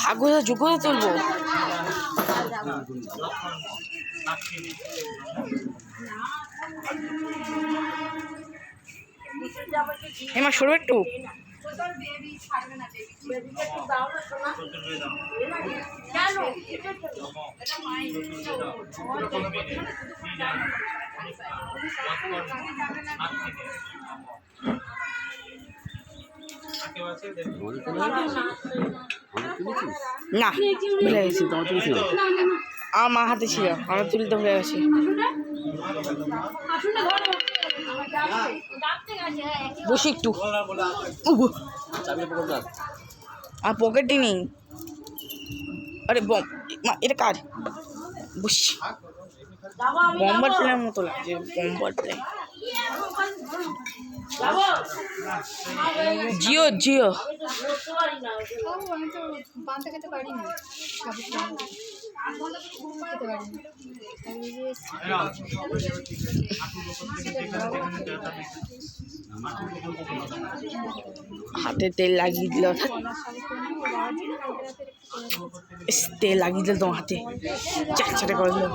ভাগ্য যোগ্য তুলবো হেমা সরবে একটু। না, ভুলে গেছি। আমার মা হাতে ছিল, আমার তুলতে ভুলে গেছি। বসি একটু। আর পকেটে নেই। আরে, বম। এটা কার? বসি। বম্বার প্লেনের মতো লাগছে, বম্বার প্লেন। জিও জিও। হাতে তেল লাগিয়ে দিল তেল লাগিয়ে দিল তোমার হাতে। চাটচাটে করে দিল।